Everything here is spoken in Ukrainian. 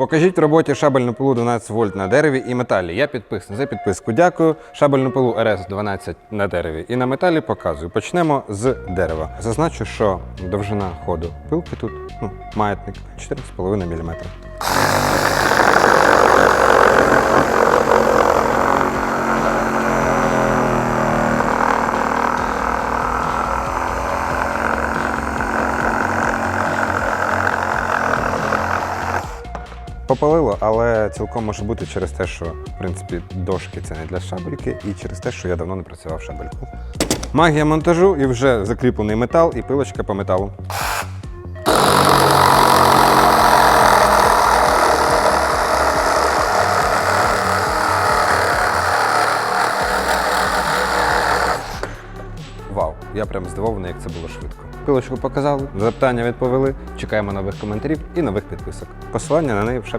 Покажіть в роботі шабельну пилу 12 вольт на дереві і металі. Я підписаний. За підписку дякую. Шабельну пилу rs 12 на дереві і на металі показую. Почнемо з дерева. Зазначу, що довжина ходу пилки тут ну, маятник 4,5 мм. Попалило, але цілком може бути через те, що в принципі дошки це не для шабельки, і через те, що я давно не працював шабельку. Магія монтажу і вже закріплений метал і пилочка по металу. Вау, я прям здивований, як це було швидко. Пилочку показали, запитання відповіли. Чекаємо нових коментарів і нових підписок. Посилання на неї в